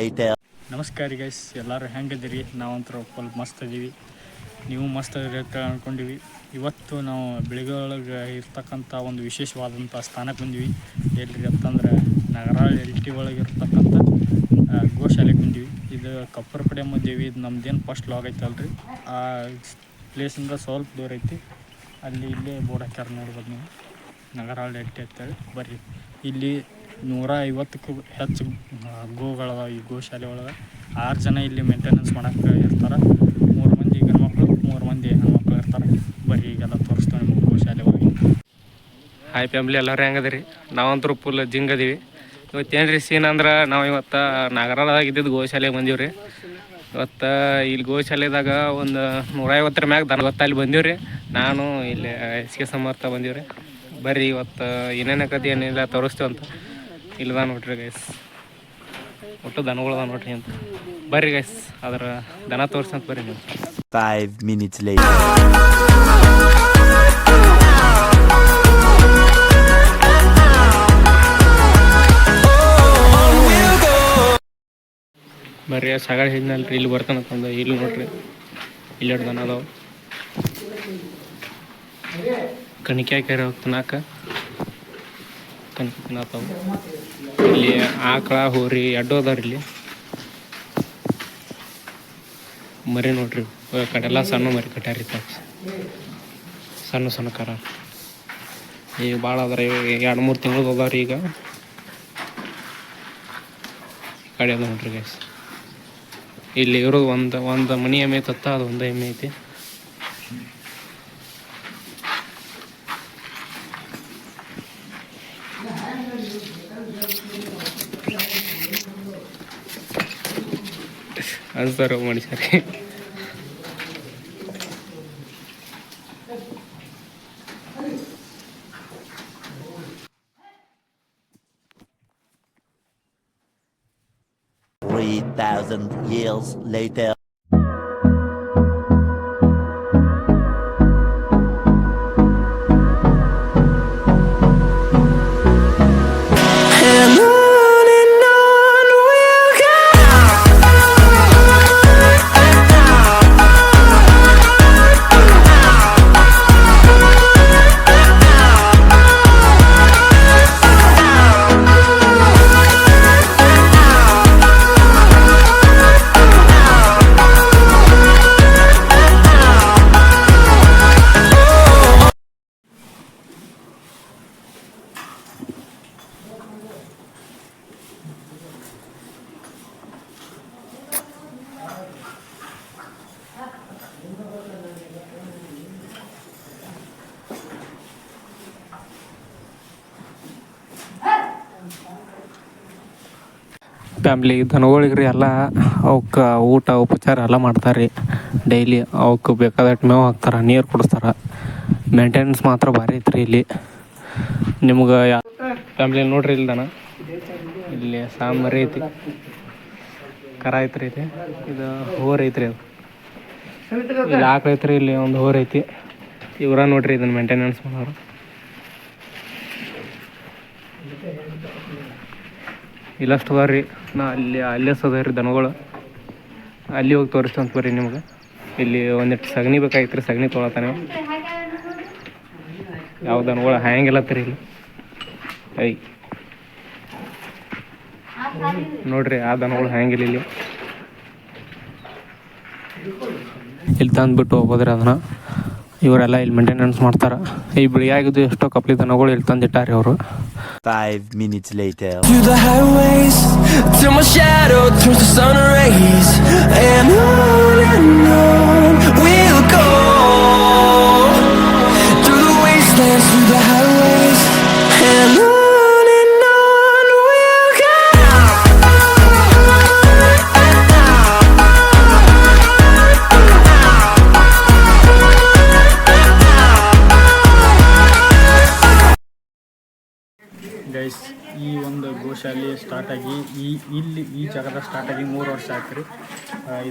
later. ನಮಸ್ಕಾರ ರೀ guys ಎಲ್ಲರೂ ಹೆಂಗಿದ್ದೀರಿ? ನಾವಂತರ ಫುಲ್ ಮಸ್ತ್ ಇದ್ದೀವಿ ನೀವು ಮಸ್ತ್ ಅಂತ ಅನ್ಕೊಂಡಿವಿ. ಇವತ್ತು ನಾವು ಬೆಳಗ್ಗೆ ಇರ್ತಕ್ಕಂಥ ಒಂದು ವಿಶೇಷವಾದಂಥ ಸ್ಥಾನಕ್ಕೆ ಬಂದ್ವಿ. ಎಲ್ರಿ ಅಂತಂದ್ರೆ ನಗರಾಳ ಎಲ್ ಟಿ ಒಳಗೆ ಇರ್ತಕ್ಕಂಥ ಗೋಶಾಲೆಗೆ ಬಂದ್ವಿ. ಇದು ಕಪ್ಪರಪಡೆ ದೇವಿ ಇದು ನಮ್ದೇನು ಫಸ್ಟ್ ಲಾಗ್ ಐತಲ್ರಿ. ಆ ಪ್ಲೇಸಿಂದ ಸ್ವಲ್ಪ ದೂರ ಐತಿ. ಅಲ್ಲಿ ಇಲ್ಲೇ ಬೋರ್ಡ್ ಹಾಕ್ಯಾರ ನೋಡ್ಬೋದು ನೀವು. ನಗರಾಳ ಎಲ್ ಟಿ ಅಂತೇಳಿ. ಬರ್ರಿ. ಇಲ್ಲಿ ನೂರ ಐವತ್ತಕ್ಕೂ ಹೆಚ್ಚು ಗೋಗಳವ ಈ ಗೋಶಾಲೆ ಒಳಗೆ ಆರು ಜನ ಇಲ್ಲಿ ಮೇಂಟೆನೆನ್ಸ್ ಮಾಡಕ್ಕೆ ಇರ್ತಾರೆ. ಮೂರು ಮಂದಿ ಗಂಡ್ಮಕ್ಳು, ಮೂರು ಮಂದಿ ಹೆಣ್ಮಕ್ಳು ಇರ್ತಾರೆ. ಬರೀ ಈಗೆಲ್ಲ ತೋರಿಸ್ತೇವೆ ನಿಮ್ಗೆ ಗೋಶಾಲೆ ಹೋಗಿ ಹಾಯ್ ಫ್ಯಾಮ್ಲಿ ಎಲ್ಲರೂ ಹೆಂಗದ್ರಿ? ನಾವಂತರೂ ಫುಲ್ ಜಿಂಗ್ ಅದೀವಿ. ಇವತ್ತೇನು ರೀ ಸೀನ್ ಅಂದ್ರೆ ನಾವು ಇವತ್ತು ನಗರದಾಗ ಇದ್ದಿದ್ದು ಗೋಶಾಲೆಗೆ ಬಂದೀವಿ ರೀ ಇವತ್ತು ಇಲ್ಲಿ ಗೋಶಾಲೆದಾಗ ಒಂದು ನೂರೈವತ್ತರ ಮ್ಯಾಗ ದನ ಇವತ್ತು ಅಲ್ಲಿ ಬಂದೀವಿ ರೀ ನಾನು ಇಲ್ಲಿ ಎಸ್ ಕೆ ಸಮರ್ಥ ಬಂದೀವಿ ರೀ ಬರ್ರಿ ಇವತ್ತು ಏನೇನು ಕತೆ ಏನಿಲ್ಲ ತೋರಿಸ್ತೇವೆ ಅಂತ ಇಲ್ಲದ ನೋಡ್ರಿ ಗೈಸ್ ಒಟ್ಟು ದನಗಳದ ನೋಡ್ರಿ ಅಂತ. ಬರ್ರಿ ಗೈಸ್ ಅದರ ದನ ತೋರ್ಸಂತ ಬರ್ರಿ ನೀವು. Five minutes. ಬರ್ರಿ ಸಗಳ ಹಿಡ್ನಲ್ರಿ ಇಲ್ಲಿ ಬರ್ತಾನಂತಂದು ಇಲ್ಲಿ ನೋಡ್ರಿ. ಇಲ್ಲಿ ದನ ಅದಾವ. ಕಣಿಕೆ ಹಾಕ್ಯಾರ ತಿನ್ನಾಕ ಇಲ್ಲಿ ಆಕಳ, ಹೋರಿ, ಎಡ್ಡು ಅದಾವ್ರಿ ಇಲ್ಲಿ. ಮರಿ ನೋಡ್ರಿ ಕಡೆಲ್ಲ ಸಣ್ಣ ಮರಿ ಕಟ್ಯಾರಿ ತಾವ್. ಸಣ್ಣ ಸಣ್ಣ ಕರ. ಈಗ ಭಾಳ ಅದ್ರ ಎರಡು ಮೂರು ತಿಂಗಳು ಅದಾವ್ರಿ ಈಗ. ಕಡೆ ಅದ ನೋಡ್ರಿ ಗೈಸ್ ಇಲ್ಲಿ ಇರೋದು ಒಂದು ಒಂದು ಮನಿ ಎಮ್ಮೆ ಐತತ್ತ ಅದು ಒಂದು ಎಮ್ಮೆ ಐತಿ. ಅನ್ಸ್ತಾರ ಮನುಷ್ಯರಿಗೆ Three thousand years later. Family ದನಗಳಿಗೆ ರೀ ಎಲ್ಲ, ಅವಕ್ಕೆ ಊಟ, ಉಪಚಾರ ಎಲ್ಲ ಮಾಡ್ತಾರೆ ರೀ. ಡೈಲಿ ಅವಕ್ಕೆ ಬೇಕಾದಷ್ಟು ಮೇವು ಹಾಕ್ತಾರೆ, ನೀರು ಕುಡಿಸ್ತಾರೆ. ಮೇಂಟೆನೆನ್ಸ್ ಮಾತ್ರ ಭಾರಿ ಐತ್ರಿ ಇಲ್ಲಿ. ನಿಮ್ಗೆ ಯಾ ಫ್ಯಾಮ್ಲಿ ನೋಡ್ರಿ ಇಲ್ಲಿ ದನ ಇಲ್ಲಿ ಸಾಂಬಾರಿ ಐತಿ. ಕರ ಐತ್ರಿ ಇಲ್ಲಿ. ಇದು ಹೋರ್ ಐತ್ರಿ ಅದು. ಇಲ್ಲಿ ಆಕಳ ಐತ್ರಿ ಇಲ್ಲಿ, ಒಂದು ಹೋರ್ ಐತಿ. ಇವರ ನೋಡ್ರಿ ಇದನ್ನ ಮೇಂಟೆನೆನ್ಸ್ ಮಾಡೋರು. ಇಲ್ಲಷ್ಟು ಅದಾವ ರೀ ನಾ ಅಲ್ಲಿ ಅಲ್ಲೇ ಸದರಿ ರೀ ದನಗಳು. ಅಲ್ಲಿ ಹೋಗಿ ತೋರಿಸ್ತಂತ ಬರ್ರಿ ನಿಮ್ಗೆ. ಇಲ್ಲಿ ಒಂದಿಟ್ಟು ಸಗಣಿ ಬೇಕಾಗಿತ್ತು ರೀ ಸಗಣಿ ತೊಗೊಳತಾನೆ ಯಾವ ದನಗಳು ಹ್ಯಾಂಗಿಲ್ಲತ್ತರಿ ಇಲ್ಲಿ? ಐ. ನೋಡ್ರಿ, ಆ ದನಗಳು ಹ್ಯಾಂಗಿಲ್ಲ ಇಲ್ಲಿ. ಇಲ್ಲಿ ತಂದ್ಬಿಟ್ಟು ಹೋಗೋದ್ರಿ ಅದನ್ನ. ಇವರೆಲ್ಲ ಇಲ್ಲಿ ಮೇಂಟೆನೆನ್ಸ್ ಮಾಡ್ತಾರೆ ಈ ಬಿಳಿಯಾಗಿದ್ದು ಎಷ್ಟೋ ಕಪ್ಲಿ ದನಗಳು ಇಲ್ಲಿ ತಂದಿಟ್ಟಾರೆ ಅವರು Five minutes later. Through the highways till my shadow turns to sun rays, and on guys ಈ ಒಂದು ಗೋಶಾಲೆ ಸ್ಟಾರ್ಟ್ ಆಗಿ, ಈ, ಇಲ್ಲಿ ಈ ಜಾಗದ ಸ್ಟಾರ್ಟ್ ಆಗಿ ಮೂರು ವರ್ಷ ಆಯ್ತು ರೀ.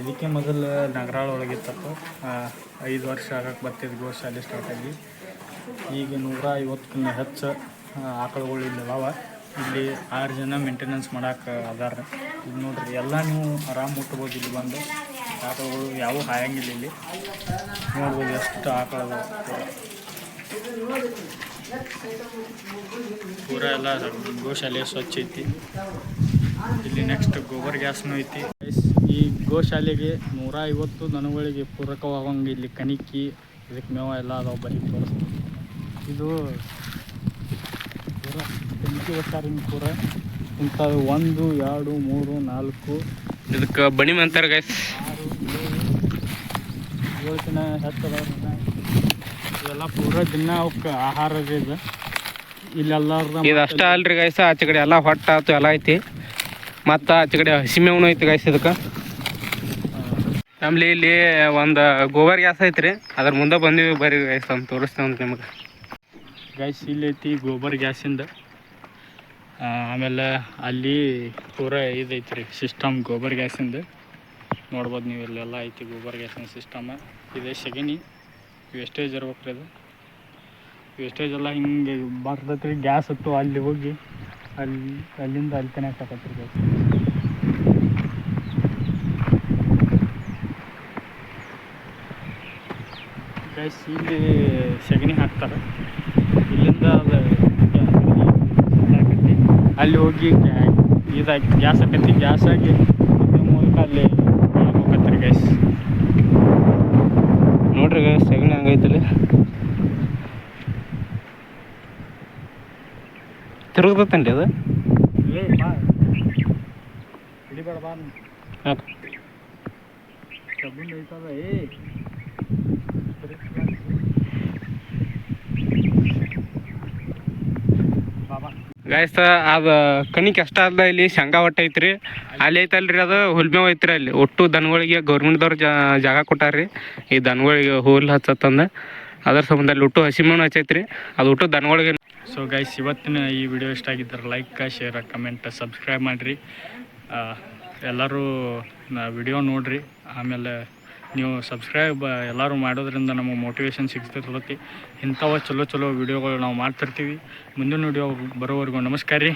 ಇದಕ್ಕೆ ಮೊದಲು ನಗರಾಳ ಒಳಗಿತ್ತಪ್ಪ ಐದು ವರ್ಷ ಆಗಕ್ಕೆ ಬರ್ತಿದ್ದು ಗೋಶಾಲೆ ಸ್ಟಾರ್ಟ್ ಆಗಿ. ಈಗ ನೂರ ಐವತ್ತಕ್ಕಿಂತ ಹೆಚ್ಚು ಆಕಳುಗಳು ಇಲ್ಲಿ ಅವ ಇಲ್ಲಿ ಆರು ಜನ ಮೇಂಟೆನೆನ್ಸ್ ಮಾಡಕ್ಕೆ ಅದಾರ. ಇದು ನೋಡ್ರಿ, ಎಲ್ಲ ನೀವು ಆರಾಮ್ ಮುಟ್ಬೋದು ಇಲ್ಲಿ ಬಂದು. ಆಕಳುಗಳು ಯಾವೂ ಹಾಯಂಗಿಲ್ಲ ಇಲ್ಲಿ. ನೋಡ್ಬೋದು ಎಷ್ಟು ಆಕಳು ಪೂರ ಎಲ್ಲ ಗೋಶಾಲೆ ಸ್ವಚ್ಛ ಐತಿ. ಇಲ್ಲಿ ನೆಕ್ಸ್ಟ್ ಗೋಬರ್ ಗ್ಯಾಸ್ನು ಐತಿ. ಈ ಗೋಶಾಲೆಗೆ ನೂರ ಐವತ್ತು ದನಗಳಿಗೆ ಪೂರಕವಾಗಂಗೆ ಇಲ್ಲಿ ಕನಿಕ್ಕಿ ಇದಕ್ಕೆ ಮೇವ ಎಲ್ಲ ಅದಾವ ಬರೀ ತೋರಿಸ್ತೀವಿ ಇದು ಪೂರ ಒಟ್ಟಾರಿನ ಪೂರ. ಇಂಥವು ಒಂದು ಎರಡು ಮೂರು ನಾಲ್ಕು ಇದಕ್ಕೆ ಬಣಿ ಅಂತಾರೆ ಗೈಸ್ ಏಳು ದಿನ ದಿನ ಇವೆಲ್ಲ ಪೂರ ದಿನ ಅವಕ್ಕೆ ಆಹಾರ ಇದು. ಇಲ್ಲೆಲ್ಲಾರ್ದ ಇದು ಅಷ್ಟ ಅಲ್ರಿ ಗೈಸ ಆಚೆ ಕಡೆ ಎಲ್ಲ ಹೊಟ್ಟ ಆತು ಎಲ್ಲ ಐತಿ. ಮತ್ತು ಆಚೆ ಕಡೆ ಹಸಿಮೆವನು ಐತಿ ಗೈಸ್ ಇದಕ್ಕೆ. ನಮ್ಲಿ ಇಲ್ಲಿ ಒಂದು ಗೋಬರ್ ಗ್ಯಾಸ್ ಐತ್ರಿ. ಅದ್ರ ಮುಂದೆ ಬಂದಿವಿ ಬರ್ರಿ ಗೈಸ್ ಅಂತ ತೋರಿಸ್ತೇವೆ ಅಂತ ನಿಮ್ಗೆ. ಗೈಸ್ ಇಲ್ಲಿ ಐತಿ ಗೋಬರ್ ಗ್ಯಾಸಿಂದ. ಆಮೇಲೆ ಅಲ್ಲಿ ಪೂರ ಇದೈತ್ರಿ ರೀ ಸಿಸ್ಟಮ್ ಗೋಬರ್ ಗ್ಯಾಸಿಂದ. ನೋಡ್ಬೋದು ನೀವು ಇಲ್ಲೆಲ್ಲ ಐತಿ ಗೋಬರ್ ಗ್ಯಾಸಿನ ಸಿಸ್ಟಮ್ ಇದೆ ಸೆಗಣಿ. ವೇಸ್ಟೇಜ್ ಇರ್ಬೇಕು ರೀ ಅದು. ವೇಸ್ಟೇಜ್ ಎಲ್ಲ ಹಿಂಗೆ ಬರ್ತೈತೆ ರೀ ಗ್ಯಾಸ್ ಹತ್ತು ಅಲ್ಲಿ ಹೋಗಿ ಅಲ್ಲಿ, ಅಲ್ಲಿಂದ ಅಲ್ಲಿ ಕನೆಕ್ಟ್ ಆಗತ್ತೆ ಗ್ಯಾಸ್ ಗ್ಯಾಸ್ ಇಲ್ಲಿ ಸಗಣಿ ಹಾಕ್ತಾರೆ. ಇಲ್ಲಿಂದ ಅದು ಅಲ್ಲಿ ಹೋಗಿ ಇದಾಗಿ ಗ್ಯಾಸ್ ಹಾಕತ್ತಿ ಗ್ಯಾಸ್ ಆಗಿ ಇದ್ರ ಮೂಲಕ ಅಲ್ಲಿ ಹೋಗತ್ತೆ ರೀ ಗ್ಯಾಸ್ ನೋಡ್ರಿ ಗೈಸ್ ಸಗಣಿ ಹಂಗೈತಲ್ಲಿ ತಿರುಗ್ತೈತೇನ್ರಿ ಅದು? ಗಾಯ್ಸ್ ಅದು ಕಣಿಕೆ ಕಷ್ಟ ಅಲ್ಲ ಇಲ್ಲಿ ಶೇಂಗಾ ಒಟ್ಟ ಐತ್ರಿ. ಅಲ್ಲಿ ಐತಲ್ರಿ ಅದು ಹುಲ್ಮೇವ್ ಐತ್ರಿ ಅಲ್ಲಿ. ಒಟ್ಟು ದನಗಳಿಗೆ ಗೌರ್ಮೆಂಟ್ದವ್ರು ಜಾಗ ಕೊಟ್ಟಾರ್ರಿ. ಈ ದನಗಳಿಗೆ ಹುಲ್ ಹಚ್ಚತ್ತಂದ. ಅದ್ರ ಸಂಬಂಧ ಅಲ್ಲಿ ಹಸಿ ಮೇವ್ ಹಚ್ಚೈತ್ರಿ. ಅದು ಒಟ್ಟು ದನಗಳಿಗೆ ಸೊ ಗೈಸ್ ಇವತ್ತಿನ ಈ ವಿಡಿಯೋ ಇಷ್ಟ ಆಗಿದ್ದರೆ ಲೈಕ್ ಶೇರ್ ಕಮೆಂಟ್ ಸಬ್ಸ್ಕ್ರೈಬ್ ಮಾಡಿರಿ. ಎಲ್ಲರೂ ವಿಡಿಯೋ ನೋಡಿರಿ. ಆಮೇಲೆ ನೀವು ಸಬ್ಸ್ಕ್ರೈಬ್ ಎಲ್ಲರೂ ಮಾಡೋದ್ರಿಂದ ನಮಗೆ ಮೋಟಿವೇಶನ್ ಸಿಗ್ತಿರ್ತೈತಿ ಇಂಥವ ಚಲೋ ಚಲೋ ವಿಡಿಯೋಗಳು ನಾವು ಮಾಡ್ತಿರ್ತೀವಿ. ಮುಂದಿನ ವಿಡಿಯೋ ಬರೋವರೆಗೂ ನಮಸ್ಕಾರ ರೀ.